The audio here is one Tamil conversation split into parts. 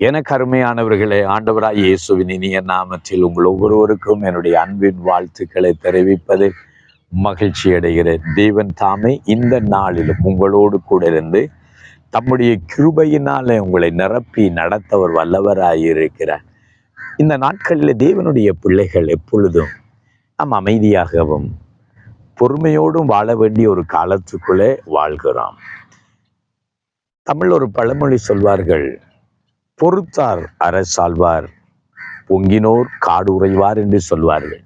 எனக்கு அருமையானவர்களே ஆண்டவராய் இயேசுவின் இனிய நாமத்தில் உங்கள் ஒவ்வொருவருக்கும் என்னுடைய அன்பின் வாழ்த்துக்களை தெரிவிப்பது மகிழ்ச்சி அடைகிறேன். தேவன் தாமே இந்த நாளிலும் உங்களோடு கூட இருந்து தம்முடைய கிருபையினாலே உங்களை நிரப்பி நடத்தவர் வல்லவராயிருக்கிறார் இந்த நாட்களில் தேவனுடைய பிள்ளைகள் எப்பொழுதும் நாம் அமைதியாகவும் பொறுமையோடும் வாழ வேண்டிய ஒரு காலத்துக்குள்ளே வாழ்கிறோம். தமிழ் ஒரு பழமொழி சொல்வார்கள் பொறுத்தார் அரசாழ்வார் பொங்கினோர் காடுறைவார் என்று சொல்வார்கள்.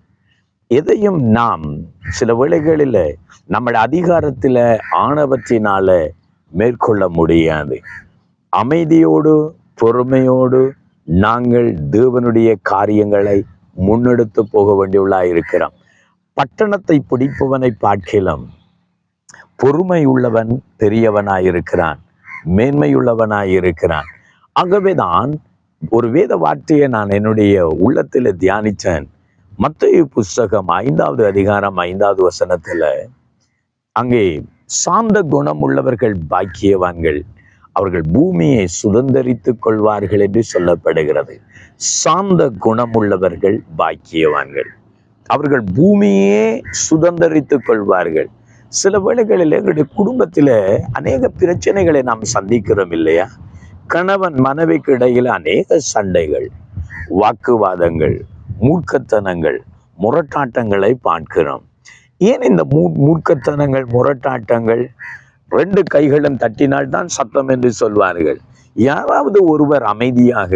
எதையும் நாம் சில வேளைகளில் நம்ம அதிகாரத்தில் ஆணவத்தினால மேற்கொள்ள முடியாது. அமைதியோடு பொறுமையோடு நாங்கள் தேவனுடைய காரியங்களை முன்னெடுத்து போக வேண்டியுள்ளா இருக்கிறோம். பட்டணத்தை பிடிப்பவனை பார்க்கலாம் பொறுமை உள்ளவன் பெரியவனாயிருக்கிறான் மேன்மையுள்ளவனாயிருக்கிறான் ஆகவேதான் ஒரு வேத வார்த்தையை நான் என்னுடைய உள்ளத்தில் தியானித்தேன். மத்திய புஸ்தகம் ஐந்தாவது அதிகாரம் ஐந்தாவது வசனத்துல அங்கே சாந்த குணம் உள்ளவர்கள் பாக்கியவான்கள் அவர்கள் பூமியை சுதந்தரித்துக் கொள்வார்கள் என்று சொல்லப்படுகிறது. சாந்த குணம் உள்ளவர்கள் பாக்கியவான்கள். அவர்கள் பூமியே சுதந்தரித்துக் கொள்வார்கள். சில வேளைகளில் எங்களுடைய குடும்பத்தில் அநேக பிரச்சனைகளை நாம் சந்திக்கிறோம் இல்லையா? கணவன் மனைவிக்கு இடையில் அநேக சண்டைகள் வாக்குவாதங்கள் மூர்க்கத்தனங்கள் முரட்டாட்டங்களை பார்க்கிறோம். ஏன் இந்த மூ மூர்க்கத்தனங்கள் முரட்டாட்டங்கள் ரெண்டு கைகளும் தட்டினால்தான் சத்தம் என்று சொல்வார்கள்? யாராவது ஒருவர் அமைதியாக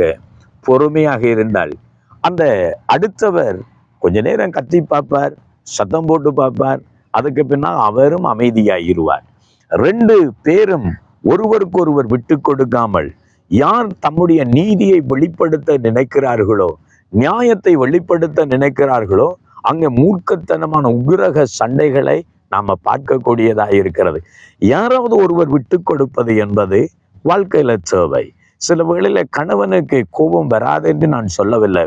பொறுமையாக இருந்தால் அந்த அடுத்தவர் கொஞ்ச நேரம் கத்தி பார்ப்பார் சத்தம் போட்டு பார்ப்பார் அதுக்கு பின்னால் அவரும் அமைதியாகிடுவார். ரெண்டு பேரும் ஒருவருக்கொருவர் விட்டு கொடுக்காமல் யார் தம்முடைய நீதியை வெளிப்படுத்த நினைக்கிறார்களோ நியாயத்தை வெளிப்படுத்த நினைக்கிறார்களோ அங்கே மூர்க்கத்தனமான உக்கிரக சண்டைகளை நாம பார்க்கக்கூடியதாக இருக்கிறது. யாராவது ஒருவர் விட்டு கொடுப்பது என்பது வாழ்க்கையில சேவை சில வேளையில கணவனுக்கு கோபம் வராது என்று நான் சொல்லவில்லை.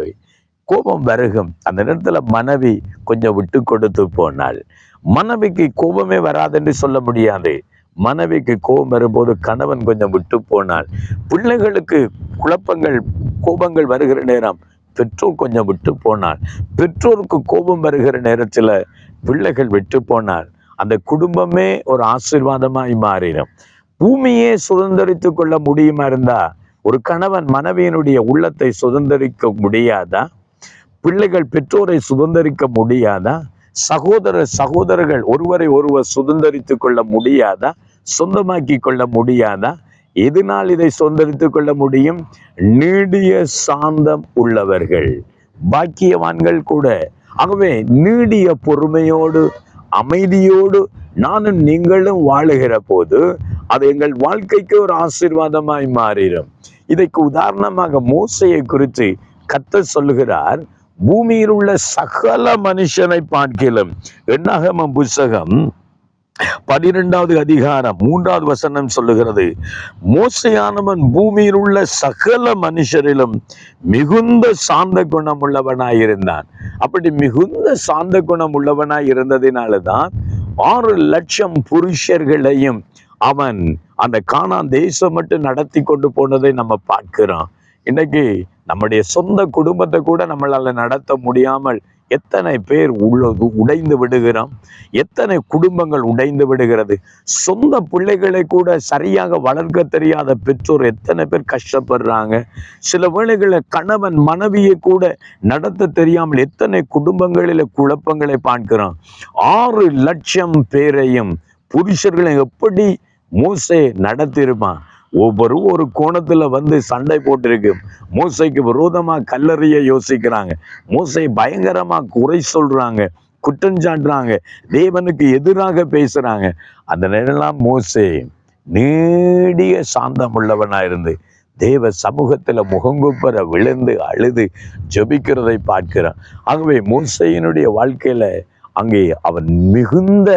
கோபம் வருகும். அந்த நேரத்துல மனைவி கொஞ்சம் விட்டு கொடுத்து போனாள் மனைவிக்கு கோபமே வராது என்று சொல்ல முடியாது. மனைவிக்கு கோபம் வரும்போது கணவன் கொஞ்சம் விட்டு போனால் பிள்ளைகளுக்கு குழப்பங்கள் கோபங்கள் வருகிற நேரம் பெற்றோர் கொஞ்சம் விட்டு போனால் பெற்றோருக்கு கோபம் வருகிற நேரத்துல பிள்ளைகள் விட்டு போனால் அந்த குடும்பமே ஒரு ஆசீர்வாதமாய் மாறிடும். பூமியே சுதந்திரித்து கொள்ள முடியுமா இருந்தா ஒரு கணவன் மனைவியினுடைய உள்ளத்தை சுதந்திரிக்க முடியாதா? பிள்ளைகள் பெற்றோரை சுதந்திரிக்க முடியாதா? சகோதர சகோதரர்கள் ஒருவரை ஒருவர் சுதந்திரித்து கொள்ள முடியாதா? சொந்தமாக்கி கொள்ள முடியாதா? எதனால் இதை சொந்தரித்துக் கொள்ள முடியும்? நீடிய சாந்தம் உள்ளவர்கள் பாக்கியவான்கள் கூட. ஆகவே நீடிய பொறுமையோடு அமைதியோடு நானும் நீங்களும் வாழுகிற போது அது எங்கள் வாழ்க்கைக்கு ஒரு ஆசீர்வாதமாய் மாறிடும். இதற்கு உதாரணமாக மோசையை குறித்து கத்த சொல்லுகிறார் பூமியில் உள்ள சகல மனுஷனை பார்க்கலாம் எண்ணாகம புஸ்தகம் பனிரெண்டாவது அதிகாரம் மூன்றாவது வசனம் சொல்லுகிறது மோசையானவன் பூமியில் உள்ள சகல மனுஷரிலும் மிகுந்த சாந்த குணம் உள்ளவனாயிருந்தான் அப்படி மிகுந்த சாந்த குணம் உள்ளவனாய் இருந்ததினாலதான் ஆறு லட்சம் புருஷர்களையும் அவன் அந்த காணான் தேசம் மட்டும் நடத்தி கொண்டு போனதை நம்ம பார்க்கிறோம். இன்னைக்கு நம்முடைய சொந்த குடும்பத்தை கூட நம்மளால நடத்த முடியாமல் எத்தனை பேர் உள்ளது உடைந்து விடுகிறோம்? எத்தனை குடும்பங்கள் உடைந்து விடுகிறது? சொந்த பிள்ளைகளை கூட சரியாக வளர்க்க தெரியாத பெற்றோர் எத்தனை பேர் கஷ்டப்படுறாங்க? சில வேளைகளில் கணவன் மனைவியை கூட நடத்த தெரியாமல் எத்தனை குடும்பங்களில் குழப்பங்களை பார்க்கிறோம் ஆறு லட்சம் பேரையும் புருஷர்களை எப்படி மூசை நடத்திருப்பான் ஒவ்வொரு ஒரு கோணத்துல வந்து சண்டை போட்டிருக்கு. மூசைக்கு விரோதமா கல்லறிய யோசிக்கிறாங்க. மூசை பயங்கரமா குறை சொல்றாங்க. குற்றஞ்சாட்டுறாங்க தேவனுக்கு எதிராக பேசுறாங்க. அந்த நேரம்லாம் மூசை நீடிய சாந்தம் உள்ளவனா இருந்து தேவ சமூகத்துல முகங்குப்பற விழுந்து அழுது ஜெபிக்கிறதை பார்க்கிறான். ஆகவே மூசையினுடைய வாழ்க்கையில அங்கே அவன் மிகுந்த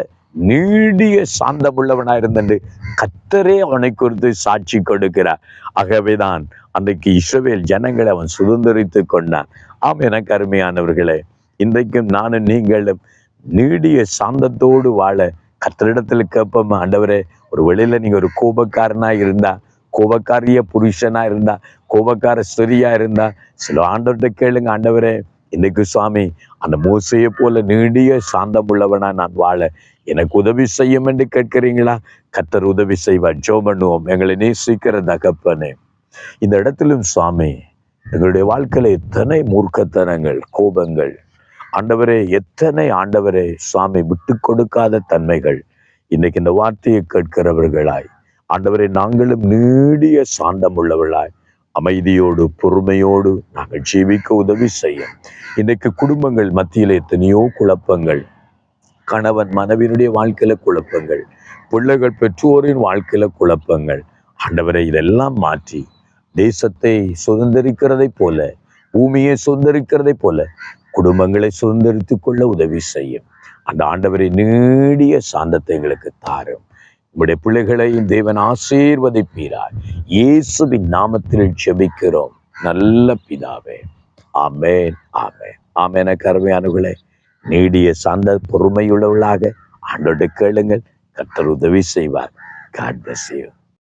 நீடிய சாந்தமுள்ளவனா இருந்தது கத்தரே அவனை குறித்து சாட்சி கொடுக்கிறார். ஆகவேதான் அன்றைக்கு இஸ்ரவேல் ஜனங்களை அவன் சுதந்திரித்து கொண்டான். ஆம் எனக்கு அருமையானவர்களே இன்றைக்கும் நானும் நீங்களும் நீடிய சாந்தத்தோடு வாழ கத்தரிடத்துல கேட்போம்? ஆண்டவரே ஒரு வெளியில நீங்க ஒரு கோபக்காரனா இருந்தா கோபக்காரிய புருஷனா இருந்தா கோபக்கார ஸ்திரியா இருந்தா சில ஆண்டவர்கிட்ட கேளுங்க. ஆண்டவரே இன்னைக்கு சுவாமி அந்த மோசையை போல நீடிய சாந்தம் உள்ளவனா நான் வாழ எனக்கு உதவி செய்யும் என்று கேட்கிறீங்களா கத்தர் உதவி செய்வார். ஜோ பண்ணுவோம் எங்களை நேசிக்கிற தகப்பனே. இந்த இடத்திலும் சுவாமி எங்களுடைய வாழ்க்கையில எத்தனை மூர்க்கத்தனங்கள் கோபங்கள். ஆண்டவரே எத்தனை ஆண்டவரே சுவாமி விட்டு கொடுக்காத தன்மைகள் இன்னைக்கு இந்த வார்த்தையை கேட்கிறவர்களாய். ஆண்டவரை நாங்களும் நீடிய சாந்தம் உள்ளவர்களாய் அமைதியோடு பொறுமையோடு நாங்கள் ஜீவிக்க உதவி செய்யும். இன்றைக்கு குடும்பங்கள் மத்தியில் எத்தனையோ குழப்பங்கள் கணவன் மனைவியினுடைய வாழ்க்கையில குழப்பங்கள் பிள்ளைகள் பெற்றோரின் வாழ்க்கையில குழப்பங்கள். ஆண்டவரை இதெல்லாம் மாற்றி தேசத்தை சுதந்திரிக்கிறதை போல பூமியை சுதந்திரிக்கிறதை போல குடும்பங்களை சுதந்திரித்து கொள்ள உதவி செய்யும். அந்த ஆண்டவரை நீடிய சாந்தத்தை எங்களுக்கு தாரும். உங்களுடைய பிள்ளைகளையும் தேவன் ஆசீர்வதிப்பீரார் இயேசுவின் நாமத்தில் செபிக்கிறோம் நல்ல பிதாவே. ஆமேன் ஆமேன். ஆமேன. கருமையானுகளே நீடிய சார்ந்த பொறுமையுள்ளவர்களாக ஆண்டோடு கேளுங்கள். கத்தர் உதவி செய்வார். God bless you